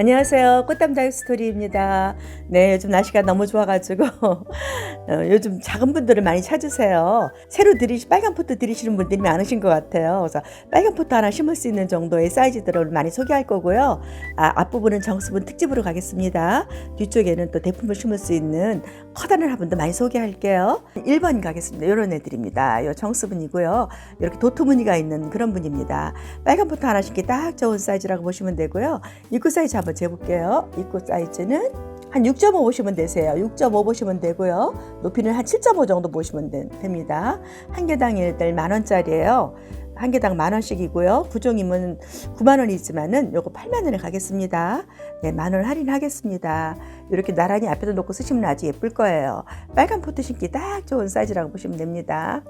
안녕하세요. 꽃담 다육 스토리입니다. 네, 요즘 날씨가 너무 좋아가지고 어, 요즘 작은 분들을 많이 찾으세요. 새로 들이시 빨간 포트 들이시는 분들이 많으신 것 같아요. 그래서 빨간 포트 하나 심을 수 있는 정도의 사이즈들을 많이 소개할 거고요. 아, 앞부분은 정수분 특집으로 가겠습니다. 뒤쪽에는 또 대품을 심을 수 있는 커다란 화분도 많이 소개할게요. 1번 가겠습니다. 이런 애들입니다. 요 정수분이고요. 이렇게 도트 무늬가 있는 그런 분입니다. 빨간 포트 하나 심기 딱 좋은 사이즈라고 보시면 되고요. 입구 사이즈 한번 재볼게요. 입구 사이즈는 한 6.5 보시면 되세요. 6.5 보시면 되고요. 높이는 한 7.5 정도 보시면 되- 됩니다. 한 개당 일단 만 원짜리예요. 한 개당 만 원씩이고요. 구종이면 9만 원이지만은 요거 8만 원에 가겠습니다. 네, 만 원 할인하겠습니다. 이렇게 나란히 앞에다 놓고 쓰시면 아주 예쁠 거예요. 빨간 포트 심기 딱 좋은 사이즈라고 보시면 됩니다.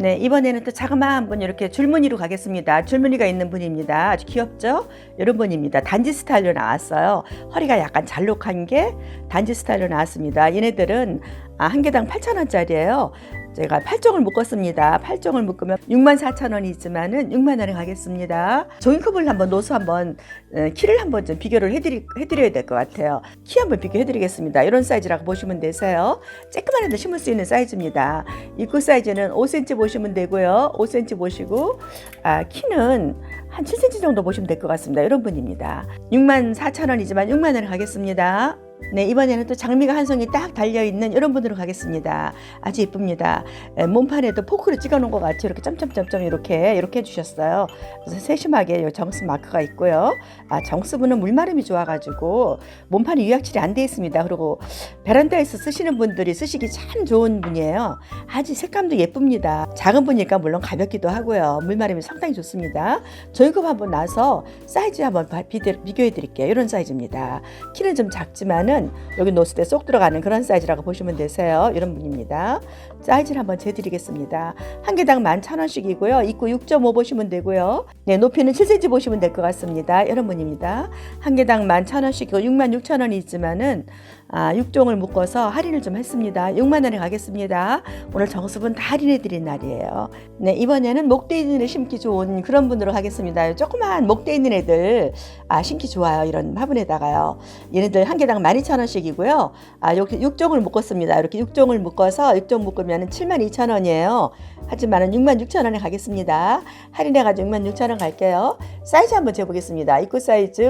네, 이번에는 또 자그마한 분 이렇게 줄무늬로 가겠습니다. 줄무늬가 있는 분입니다. 아주 귀엽죠? 이런 분입니다. 단지 스타일로 나왔어요. 허리가 약간 잘록한 게 단지 스타일로 나왔습니다. 얘네들은 아, 한 개당 8,000원짜리예요. 제가 8종을 묶었습니다. 8종을 묶으면 64,000원이지만은 6만 원에 가겠습니다. 종이컵을 한번 노수 한번 어, 키를 한번 좀 비교를 해드리, 해드려야 될 것 같아요. 키 한번 비교해드리겠습니다. 이런 사이즈라고 보시면 되세요. 쬐끄만 해도 심을 수 있는 사이즈입니다. 입구 사이즈는 5cm 보시면 되고요. 5cm 보시고 아, 키는 한 7cm 정도 보시면 될 것 같습니다. 이런 분입니다. 6만 4천 원이지만 6만 원에 가겠습니다. 네, 이번에는 또 장미가 한 송이 딱 달려있는 이런 분으로 가겠습니다. 아주 예쁩니다. 에, 몸판에도 포크로 찍어 놓은 것 같이 이렇게 점점점점 이렇게, 이렇게 해주셨어요. 그래서 세심하게 요 정수 마크가 있고요. 아, 정수분은 물마름이 좋아가지고 몸판이 유약칠이 안 돼 있습니다. 그리고 베란다에서 쓰시는 분들이 쓰시기 참 좋은 분이에요. 아주 색감도 예쁩니다. 작은 분이니까 물론 가볍기도 하고요. 물마름이 상당히 좋습니다. 저희급 한번 나서 사이즈 한번 비교해 드릴게요. 이런 사이즈입니다. 키는 좀 작지만 은 여기 때쏙 들어가는 그런 사이즈라고 보시면 되세요. 이런 분입니다. 사이즈를 한번 재드리겠습니다. 한 개당 11,000원씩이고요. 입구 6.5 보시면 되고요. 네, 높이는 7cm 보시면 될 것 같습니다. 이런 분입니다. 한 개당 11,000원씩이고 66,000원이 있지만은 아, 6종을 묶어서 할인을 좀 했습니다. 6만 원에 가겠습니다. 오늘 정수분 다 할인해 드린 날이에요. 네, 이번에는 목대 있는 애 심기 좋은 그런 분으로 하겠습니다. 조그만 목대 있는 애들 아, 심기 좋아요. 이런 화분에다가요. 얘네들 한 개당 12,000원씩이고요. 아, 이렇게 6종을 묶었습니다. 이렇게 6종을 묶어서 6종 묶으면 72,000원이에요. 하지만은 66,000원에 가겠습니다. 할인해가지고 66,000원 갈게요. 사이즈 한번 재보겠습니다. 입구 사이즈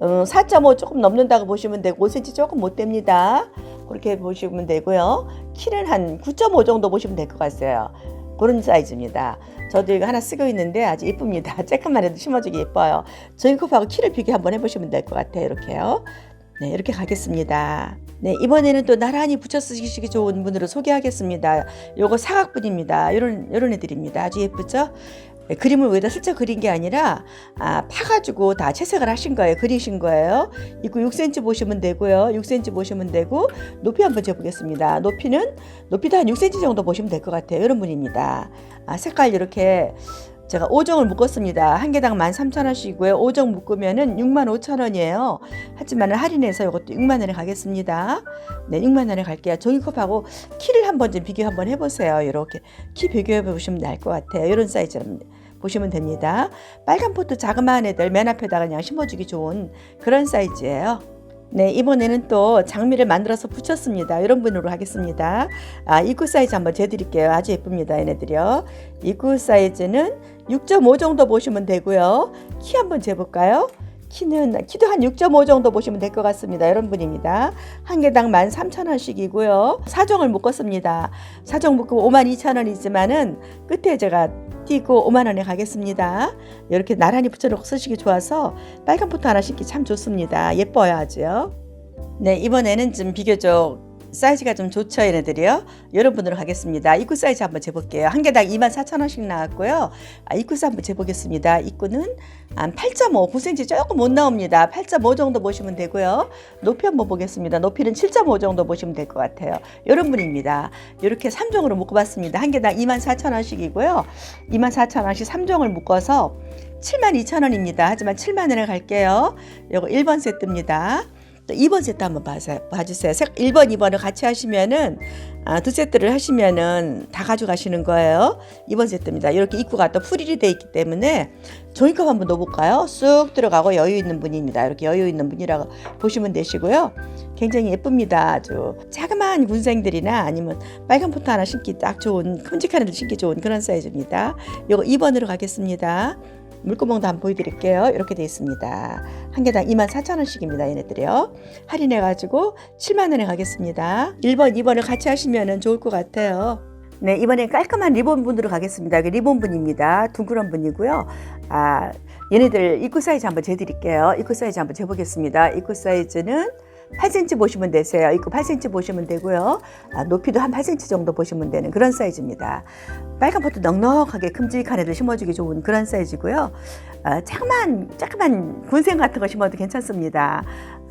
어, 4.5 조금 넘는다고 보시면 되고 5cm 조금 못 됩니다. 그렇게 보시면 되고요. 키는 한 9.5 정도 보시면 될 것 같아요. 그런 사이즈입니다. 저도 이거 하나 쓰고 있는데 아주 예쁩니다. 쬐끔만 해도 심어주기 예뻐요. 저희 컵하고 키를 비교 한번 해보시면 될 것 같아요. 이렇게요. 네, 이렇게 가겠습니다. 네, 이번에는 또 나란히 붙여 쓰시기 좋은 분으로 소개하겠습니다. 요거 사각분입니다. 이런, 이런 애들입니다. 아주 예쁘죠? 네, 그림을 위에다 슬쩍 그린 게 아니라 아, 파가지고 다 채색을 하신 거예요. 그리신 거예요. 입구 6cm 보시면 되고요. 6cm 보시면 되고 높이 한번 재보겠습니다. 높이는 높이도 한 6cm 정도 보시면 될 것 같아요. 이런 분입니다. 아, 색깔 이렇게 제가 5종을 묶었습니다. 한 개당 13,000원씩이고요. 5종 묶으면은 65,000원이에요. 하지만 할인해서 이것도 6만 원에 가겠습니다. 네, 6만 원에 갈게요. 종이컵하고 키를 한번 좀 비교 한번 해 보세요. 이렇게 키 비교해 보시면 알 것 같아요. 이런 사이즈로 보시면 됩니다. 빨간 포트 자그마한 애들 맨 앞에다가 그냥 심어주기 좋은 그런 사이즈예요. 네, 이번에는 또 장미를 만들어서 붙였습니다. 이런 분으로 하겠습니다. 아, 입구 사이즈 한번 재드릴게요. 아주 예쁩니다. 얘네들이요. 입구 사이즈는 6.5 정도 보시면 되고요. 키 한번 재볼까요? 키는 키도 한 6.5 정도 보시면 될 것 같습니다. 이런 분입니다. 한 개당 13,000원씩이고요. 사종을 묶었습니다. 사종 묶고 52,000원이지만은 끝에 제가 띄고 5만 원에 가겠습니다. 이렇게 나란히 붙여놓고 쓰시기 좋아서 빨간 포트 하나 심기 참 좋습니다. 예뻐요 아주요. 네 이번에는 좀 비교적 사이즈가 좀 좋죠 얘네들이요. 여러분으로 가겠습니다. 입구 사이즈 한번 재볼게요. 한 개당 24,000원씩 나왔고요. 아, 입구 사이즈 한번 재보겠습니다. 입구는 한 8.5, 9cm 조금 못 나옵니다. 8.5 정도 보시면 되고요. 높이 한번 보겠습니다. 높이는 7.5 정도 보시면 될 것 같아요. 이런 분입니다. 이렇게 3종으로 묶어봤습니다. 한 개당 24,000원씩이고요. 24,000원씩 3종을 묶어서 72,000원입니다. 하지만 7만 원에 갈게요. 이거 1번 세트입니다. 또 2번 세트 한번 봐주세요. 봐주세요. 1번, 2번을 같이 하시면은 아, 두 세트를 하시면은 다 가져가시는 거예요. 2번 세트입니다. 이렇게 입구가 또 프릴이 돼 있기 때문에 종이컵 한번 넣어볼까요? 쑥 들어가고 여유 있는 분입니다. 이렇게 여유 있는 분이라고 보시면 되시고요. 굉장히 예쁩니다. 아주 자그마한 군생들이나 아니면 빨간 포트 하나 신기 딱 좋은 큼직한 애들 신기 좋은 그런 사이즈입니다. 요거 2번으로 가겠습니다. 물구멍도 한번 보여드릴게요. 이렇게 되어 있습니다. 한 개당 24,000원씩입니다. 얘네들이요. 할인해가지고 7만원에 가겠습니다. 1번, 2번을 같이 하시면 좋을 것 같아요. 네, 이번엔 깔끔한 리본 분으로 가겠습니다. 그 리본 분입니다. 둥그런 분이고요. 아, 얘네들 입구 사이즈 한번 재드릴게요. 입구 사이즈 한번 재보겠습니다. 입구 사이즈는 8cm 보시면 되세요. 입구 8cm 보시면 되고요. 아, 높이도 한 8cm 정도 보시면 되는 그런 사이즈입니다. 빨간 포트 넉넉하게 큼직한 애들 심어주기 좋은 그런 사이즈고요. 아, 조그만, 조그만 군생 같은 거 심어도 괜찮습니다.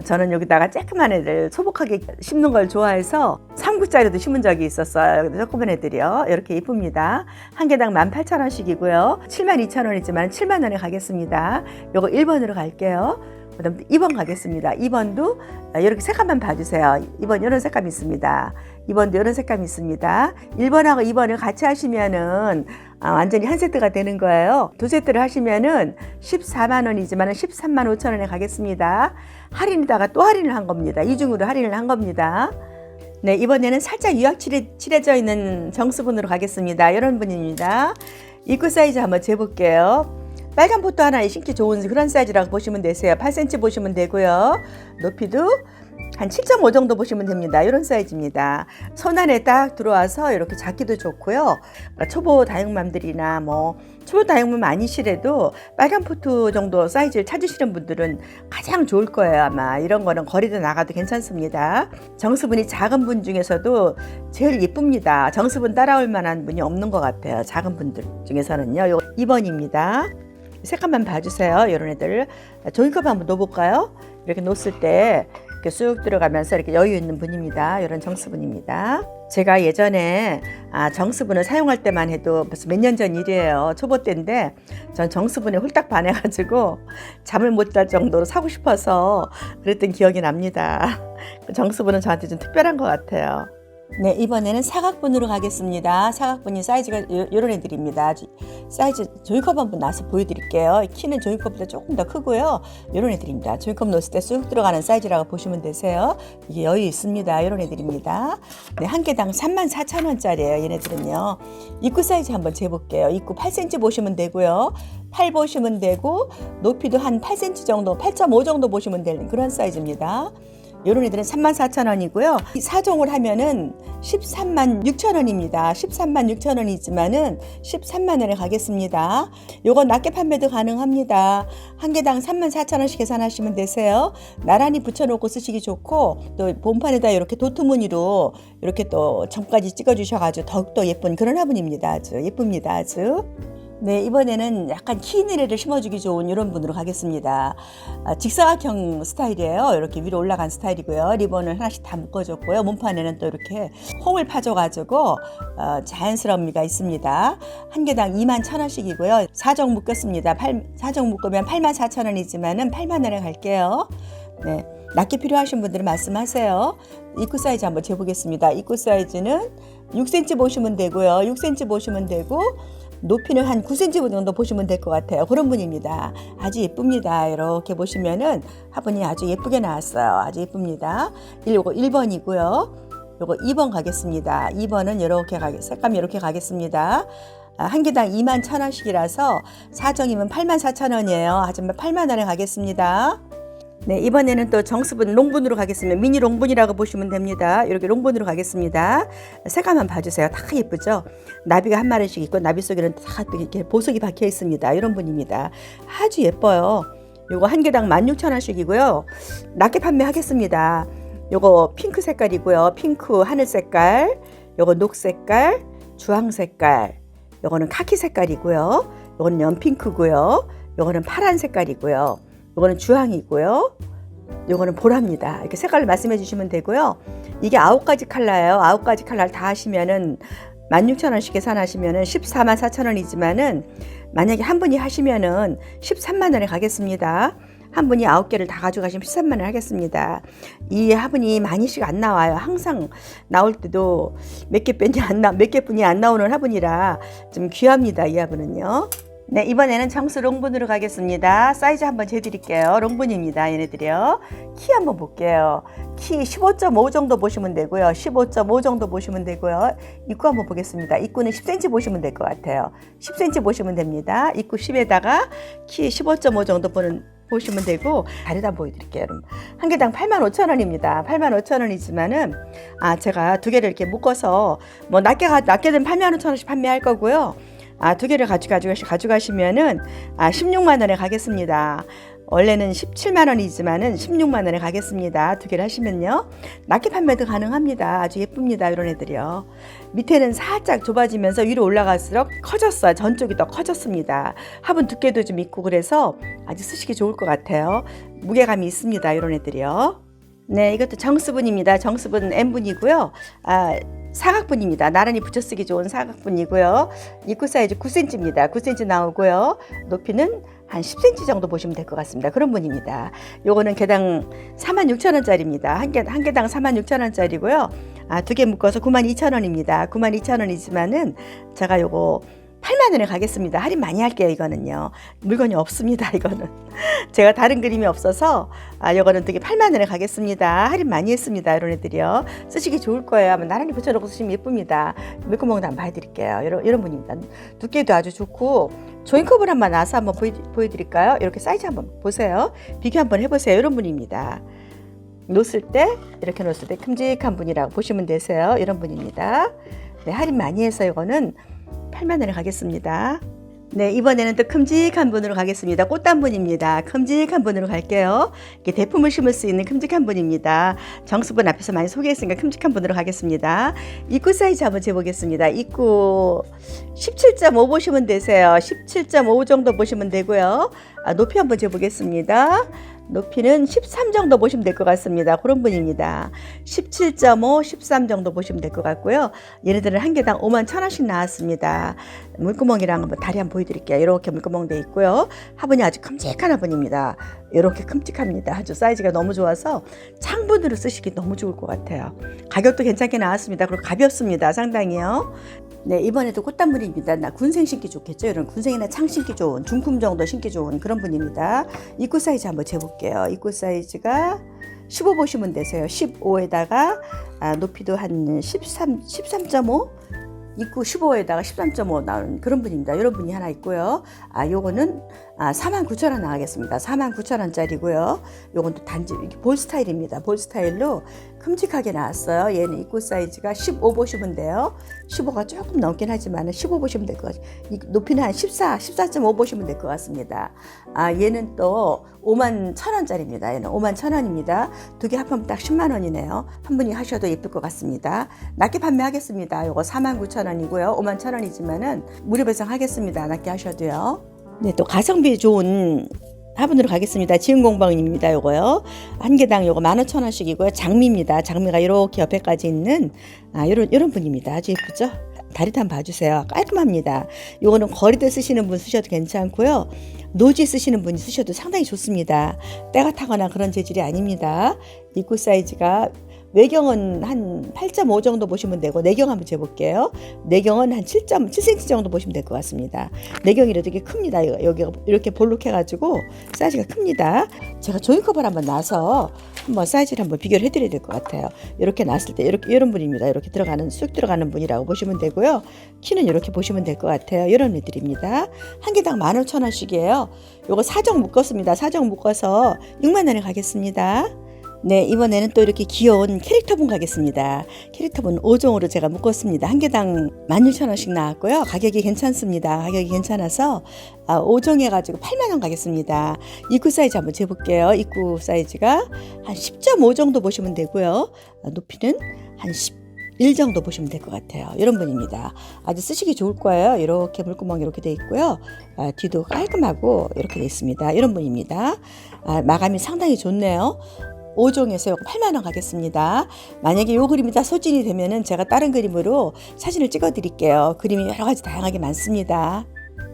저는 여기다가 조그만 애들 소복하게 심는 걸 좋아해서 3구짜리도 심은 적이 있었어요. 조그만 애들이요. 이렇게 이쁩니다. 한 개당 18,000원씩이고요. 72,000원이지만 7만원에 가겠습니다. 요거 1번으로 갈게요. 그 다음 2번 가겠습니다. 2번도 이렇게 색감만 봐주세요. 2번 이런 색감이 있습니다. 2번도 이런 색감이 있습니다. 1번하고 2번을 같이 하시면은 아, 완전히 한 세트가 되는 거예요. 두 세트를 하시면은 14만 원이지만 13만 5천 원에 가겠습니다. 할인에다가 또 할인을 한 겁니다. 이중으로 할인을 한 겁니다. 네, 이번에는 살짝 유약 칠해, 칠해져 있는 정수분으로 가겠습니다. 이런 분입니다. 입구 사이즈 한번 재볼게요. 빨간 포트 하나에 신기 좋은 그런 사이즈라고 보시면 되세요. 8cm 보시면 되고요. 높이도 한 7.5 정도 보시면 됩니다. 이런 사이즈입니다. 손 안에 딱 들어와서 이렇게 잡기도 좋고요. 그러니까 초보 다육맘들이나 뭐 초보 다육맘 아니시래도 빨간 포트 정도 사이즈를 찾으시는 분들은 가장 좋을 거예요. 아마 이런 거는 거리도 나가도 괜찮습니다. 정수분이 작은 분 중에서도 제일 예쁩니다. 정수분 따라올 만한 분이 없는 것 같아요. 작은 분들 중에서는요. 요 2번입니다. 색감만 봐주세요. 이런 애들 종이컵 한번 넣어볼까요? 이렇게 놓았을 때 이렇게 쑥 들어가면서 이렇게 여유 있는 분입니다. 이런 정수분입니다. 제가 예전에 아, 정수분을 사용할 때만 해도 벌써 몇 년 전 일이에요. 초보 때인데 전 정수분에 홀딱 반해가지고 잠을 못 잘 정도로 사고 싶어서 그랬던 기억이 납니다. 정수분은 저한테 좀 특별한 것 같아요. 네, 이번에는 사각분으로 가겠습니다. 사각분이 사이즈가 요, 요런 애들입니다. 사이즈 종이컵 한번 놔서 보여드릴게요. 키는 종이컵보다 조금 더 크고요. 요런 애들입니다. 종이컵 넣었을 때 쑥 들어가는 사이즈라고 보시면 되세요. 이게 여유 있습니다. 요런 애들입니다. 네, 한 개당 34,000원짜리예요. 얘네들은요. 입구 사이즈 한번 재볼게요. 입구 8cm 보시면 되고요. 팔 보시면 되고 높이도 한 8cm 정도, 8.5 정도 보시면 되는 그런 사이즈입니다. 요런 애들은 34,000원이고요. 4종을 하면은 13만 6천원입니다. 13만 6천원이지만은 13만 원에 가겠습니다. 요거 낮게 판매도 가능합니다. 한 개당 3만 4천원씩 계산하시면 되세요. 나란히 붙여놓고 쓰시기 좋고 또 본판에다 이렇게 도트무늬로 이렇게 또 점까지 찍어주셔가지고 더욱더 예쁜 그런 화분입니다. 아주 예쁩니다. 아주. 네, 이번에는 약간 키 있는 애를 심어주기 좋은 이런 분으로 가겠습니다. 아, 직사각형 스타일이에요. 이렇게 위로 올라간 스타일이고요. 리본을 하나씩 다 묶어줬고요. 몸판에는 또 이렇게 홍을 파줘가지고 어, 자연스러움이가 있습니다. 한 개당 2만 천 원씩이고요. 4종 묶였습니다. 8, 4종 묶으면 8만 4천 원이지만은 8만 원에 갈게요. 네. 낮게 필요하신 분들은 말씀하세요. 입구 사이즈 한번 재보겠습니다. 입구 사이즈는 6cm 보시면 되고요. 6cm 보시면 되고 높이는 한 9cm 정도 보시면 될 것 같아요. 그런 분입니다. 아주 예쁩니다. 이렇게 보시면은 화분이 아주 예쁘게 나왔어요. 아주 예쁩니다. 이거 1번이고요. 요거 2번 가겠습니다. 2번은 이렇게 가 색감이 이렇게 가겠습니다. 아, 한 개당 2만 천 원씩이라서 사정이면 8만 4천 원이에요. 하지만 8만 원에 가겠습니다. 네, 이번에는 또 정수분 롱분으로 가겠습니다. 미니 롱분이라고 보시면 됩니다. 이렇게 롱분으로 가겠습니다. 색감만 봐주세요. 다 예쁘죠? 나비가 한 마리씩 있고 나비 속에는 다 이렇게 보석이 박혀 있습니다. 이런 분입니다. 아주 예뻐요. 요거 한 개당 16,000원씩이고요. 낮게 판매하겠습니다. 요거 핑크 색깔이고요. 핑크 하늘 색깔, 요거 녹 색깔, 주황 색깔, 요거는 카키 색깔이고요. 요거는 연핑크고요. 요거는 파란 색깔이고요. 요거는 주황이고요. 요거는 보라입니다. 이렇게 색깔을 말씀해 주시면 되고요. 이게 아홉 가지 컬러예요. 아홉 가지 컬러를 다 하시면은 16,000원씩 계산하시면은 14만 4천 원이지만은 만약에 한 분이 하시면은 13만 원에 가겠습니다. 한 분이 아홉 개를 다 가져가시면 13만 원 하겠습니다. 이 화분이 많이씩 안 나와요. 항상 나올 때도 몇개 뿐이 안 나, 몇개 뿐이 안 나오는 화분이라 좀 귀합니다. 이 화분은요. 네, 이번에는 정수 롱분으로 가겠습니다. 사이즈 한번 재드릴게요. 롱분입니다. 얘네들이요. 키 한번 볼게요. 키 15.5 정도 보시면 되고요. 15.5 정도 보시면 되고요. 입구 한번 보겠습니다. 입구는 10cm 보시면 될 것 같아요. 10cm 보시면 됩니다. 입구 10에다가 키 15.5 정도 보는 보시면 되고 다리다 보여드릴게요. 여러분. 한 개당 85,000원입니다. 85,000원이지만은 아 제가 두 개를 이렇게 묶어서 뭐 낮게 가 낮게 되면 85,000원씩 판매할 거고요. 아, 두 개를 가져 가지고 가져가시면은 아, 16만 원에 가겠습니다. 원래는 17만 원이지만은 16만 원에 가겠습니다. 두 개를 하시면요. 낮게 판매도 가능합니다. 아주 예쁩니다. 이런 애들이요. 밑에는 살짝 좁아지면서 위로 올라갈수록 커졌어요. 전쪽이 더 커졌습니다. 화분 두께도 좀 있고 그래서 아주 쓰시기 좋을 것 같아요. 무게감이 있습니다. 이런 애들이요. 네, 이것도 정수분입니다. 정수분 N분이고요. 아, 사각분입니다. 나란히 붙여 쓰기 좋은 사각분이고요. 입구 사이즈 9cm입니다. 9cm 나오고요. 높이는 한 10cm 정도 보시면 될 것 같습니다. 그런 분입니다. 요거는 개당 46,000원짜리입니다. 한 개, 한 개당 46,000원짜리고요. 아, 두 개 묶어서 92,000원입니다. 92,000원이지만은 제가 요거 8만 원에 가겠습니다. 할인 많이 할게요, 이거는요. 물건이 없습니다, 이거는. 제가 다른 그림이 없어서, 아, 이거는 되게 8만 원에 가겠습니다. 할인 많이 했습니다, 이런 애들이요. 쓰시기 좋을 거예요. 아마 나란히 붙여놓고 쓰시면 예쁩니다. 물구멍도 한번 봐드릴게요. 이런, 이런 분입니다. 두께도 아주 좋고, 조인컵을 한번 놔서 한번 보여, 보여드릴까요? 이렇게 사이즈 한번 보세요. 비교 한번 해보세요. 이런 분입니다. 놓을 때, 이렇게 놓을 때 큼직한 분이라고 보시면 되세요. 이런 분입니다. 네, 할인 많이 해서 이거는 8만 원에 가겠습니다. 네, 이번에는 또 큼직한 분으로 가겠습니다. 꽃단 분입니다. 큼직한 분으로 갈게요. 이게 대품을 심을 수 있는 큼직한 분입니다. 정수분 앞에서 많이 소개했으니까 큼직한 분으로 가겠습니다. 입구 사이즈 한번 재보겠습니다. 입구 17.5 보시면 되세요. 17.5 정도 보시면 되고요. 아, 높이 한번 재보겠습니다. 높이는 13 정도 보시면 될 것 같습니다. 그런 분입니다. 17.5, 13 정도 보시면 될 것 같고요. 얘네들은 한 개당 5만 천 원씩 나왔습니다. 물구멍이랑 한번 다리 한번 보여드릴게요. 이렇게 물구멍 돼 있고요. 화분이 아주 큼직한 화분입니다. 이렇게 큼직합니다. 아주 사이즈가 너무 좋아서 창분으로 쓰시기 너무 좋을 것 같아요. 가격도 괜찮게 나왔습니다. 그리고 가볍습니다. 상당히요. 네, 이번에도 꽃단물입니다. 나 군생 신기 좋겠죠? 이런 군생이나 창 신기 좋은, 중품 정도 신기 좋은 그런 분입니다. 입구 사이즈 한번 재볼게요. 입구 사이즈가 15 보시면 되세요. 15에다가 아, 높이도 한 13, 13.5? 입구 15에다가 13.5 나오는 그런 분입니다. 이런 분이 하나 있고요. 아, 요거는 아, 49,000원 나가겠습니다. 49,000원짜리고요. 요건 또 단지 볼 스타일입니다. 볼 스타일로 큼직하게 나왔어요. 얘는 입구 사이즈가 15 보시면 돼요. 15가 조금 넘긴 하지만 15 보시면 될 것 같아요. 이 높이는 한 14, 14.5 보시면 될 것 같습니다. 아, 얘는 또 5만 1,000원짜리입니다. 얘는 5만 1,000원입니다. 두 개 합하면 딱 10만 원이네요. 한 분이 하셔도 예쁠 것 같습니다. 낮게 판매하겠습니다. 요거 49,000원 이고요. 5만 1,000원이지만은 무료 배송하겠습니다. 낮게 하셔도요. 네, 또 가성비 좋은 화분으로 가겠습니다. 지은 공방입니다. 요거요. 한 개당 요거 15,000원씩이고요. 장미입니다. 장미가 이렇게 옆에까지 있는 아, 요런 요런 분입니다. 아주 예쁘죠? 한번 봐주세요. 깔끔합니다. 요거는 거리대 쓰시는 분 쓰셔도 괜찮고요. 노지 쓰시는 분이 쓰셔도 상당히 좋습니다. 때가 타거나 그런 재질이 아닙니다. 입구 사이즈가 외경은 한 8.5 정도 보시면 되고 내경 한번 재볼게요. 내경은 한 7.7cm 정도 보시면 될 것 같습니다. 내경이 되게 큽니다. 여기가 이렇게 볼록해가지고 사이즈가 큽니다. 제가 종이컵을 한번 놔서 한번 사이즈를 한번 비교를 해드려야 될 것 같아요. 이렇게 놨을 때 이렇게 이런 분입니다. 이렇게 들어가는 쑥 들어가는 분이라고 보시면 되고요. 키는 이렇게 보시면 될 것 같아요. 이런 애들입니다. 한 개당 15,000원씩이에요. 요거 사정 묶었습니다. 사정 묶어서 6만 원에 가겠습니다. 네, 이번에는 또 이렇게 귀여운 캐릭터분 가겠습니다. 캐릭터분 5종으로 제가 묶었습니다. 한 개당 16,000원씩 나왔고요. 가격이 괜찮습니다. 가격이 괜찮아서 아, 5종 해가지고 8만원 가겠습니다. 입구 사이즈 한번 재볼게요. 입구 사이즈가 한 10.5 정도 보시면 되고요. 아, 높이는 한 10. 1 정도 보시면 될 것 같아요. 이런 분입니다. 아주 쓰시기 좋을 거예요. 이렇게 물구멍 이렇게 돼 있고요. 아, 뒤도 깔끔하고 이렇게 돼 있습니다. 이런 분입니다. 아, 마감이 상당히 좋네요. 5종에서 8만 원 가겠습니다. 만약에 요 그림이 다 소진이 되면은 제가 다른 그림으로 사진을 찍어 드릴게요. 그림이 여러 가지 다양하게 많습니다.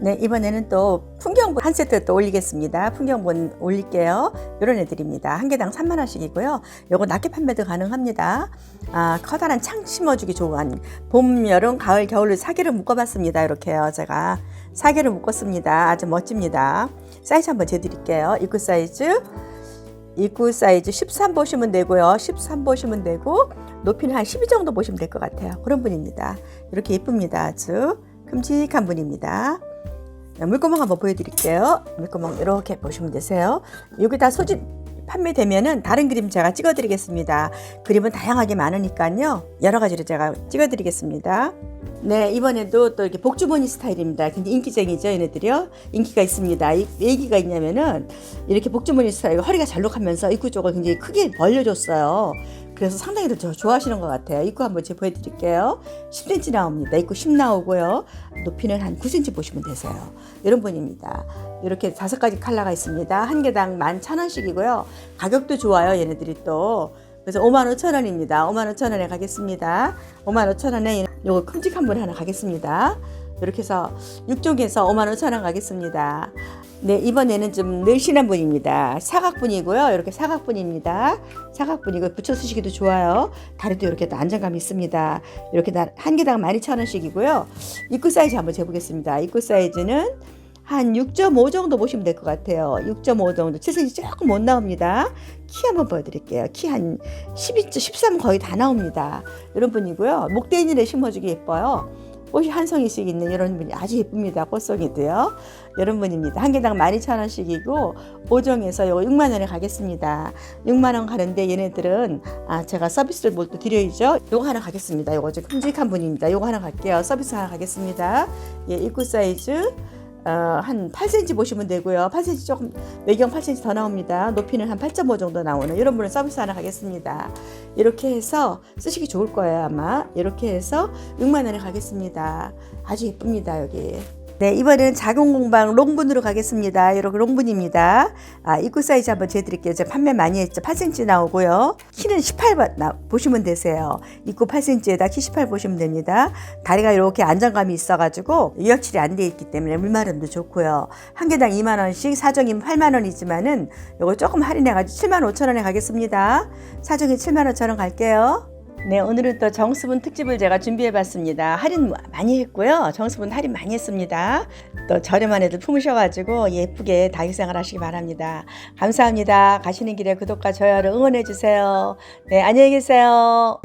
네, 이번에는 또 풍경본 한 세트 또 올리겠습니다. 풍경본 올릴게요. 이런 애들입니다. 한 개당 3만 원씩이고요. 요거 낮게 판매도 가능합니다. 아, 커다란 창 심어주기 좋은 봄, 여름, 가을, 겨울로 사계를 묶어봤습니다. 이렇게요. 제가 사계를 묶었습니다. 아주 멋집니다. 사이즈 한번 재드릴게요. 입구 사이즈 입구 사이즈 13 보시면 되고요. 13 보시면 되고 높이는 한 12 정도 보시면 될 것 같아요. 그런 분입니다. 이렇게 예쁩니다. 아주 큼직한 분입니다. 네, 물구멍 한번 보여드릴게요. 물구멍 이렇게 보시면 되세요. 여기 다 소진 판매되면은 다른 그림 제가 찍어드리겠습니다. 그림은 다양하게 많으니까요. 여러 가지로 제가 찍어드리겠습니다. 네, 이번에도 또 이렇게 복주머니 스타일입니다. 굉장히 인기쟁이죠, 얘네들이요. 인기가 있습니다. 이, 왜 얘기가 있냐면은 이렇게 복주머니 스타일, 허리가 잘록하면서 입구 쪽을 굉장히 크게 벌려줬어요. 그래서 상당히들 저 좋아하시는 것 같아요. 입구 한번 제가 보여드릴게요. 10cm 나옵니다. 입구 10 나오고요. 높이는 한 9cm 보시면 되세요. 이런 분입니다. 이렇게 다섯 가지 컬러가 있습니다. 한 개당 11,000원씩이고요. 가격도 좋아요. 얘네들이 또. 그래서 55,000원입니다. 55,000원에 가겠습니다. 55,000원에 요거 큼직한 분 하나 가겠습니다. 이렇게 해서 6종에서 55,000원 가겠습니다. 네, 이번에는 좀 늘씬한 분입니다. 사각분이고요. 이렇게 사각분입니다. 사각분이고 붙여 쓰시기도 좋아요. 다리도 이렇게 또 안정감이 있습니다. 이렇게 다- 한 개당 12,000원씩이고요. 입구 사이즈 한번 재보겠습니다. 입구 사이즈는 한 6.5 정도 보시면 될 것 같아요. 6.5 정도. 7cm 조금 못 나옵니다. 키 한번 보여드릴게요. 키 한 12, 13 거의 다 나옵니다. 이런 분이고요. 목대인일에 심어주기 예뻐요. 꽃이 한 송이씩 있는 이런 분이 아주 예쁩니다. 꽃송이도요. 이런 분입니다. 한 개당 12,000원씩이고 5종에서 요거 6만 원에 가겠습니다. 6만 원 가는데 얘네들은 아 제가 서비스를 뭘 또 드려야죠. 요거 하나 가겠습니다. 요거 좀 큼직한 분입니다. 요거 하나 갈게요. 서비스 하나 가겠습니다. 예, 입구 사이즈 어, 한 8cm 보시면 되고요. 8cm 조금 외경 8cm 더 나옵니다. 높이는 한 8.5 정도 나오는 이런 분은 서비스 하나 가겠습니다. 이렇게 해서 쓰시기 좋을 거예요 아마. 이렇게 해서 6만 원에 가겠습니다. 아주 예쁩니다 여기. 네 이번에는 작은 공방 롱분으로 가겠습니다. 이렇게 롱분입니다. 아 입구 사이즈 한번 재드릴게요. 제가 판매 많이 했죠. 8cm 나오고요. 키는 18 나, 보시면 되세요. 입구 8cm에다 키 18 보시면 됩니다. 다리가 이렇게 안정감이 있어가지고 유약칠이 안 돼 있기 때문에 물마름도 좋고요. 한 개당 2만 원씩 사정이면 8만 원이지만은 요거 조금 할인해가지고 7만 5천 원에 가겠습니다. 사정이 7만 5천 원 갈게요. 네, 오늘은 또 정수분 특집을 제가 준비해봤습니다. 할인 많이 했고요. 정수분 할인 많이 했습니다. 또 저렴한 애들 품으셔가지고 예쁘게 다육생활 하시기 바랍니다. 감사합니다. 가시는 길에 구독과 좋아요를 응원해주세요. 네, 안녕히 계세요.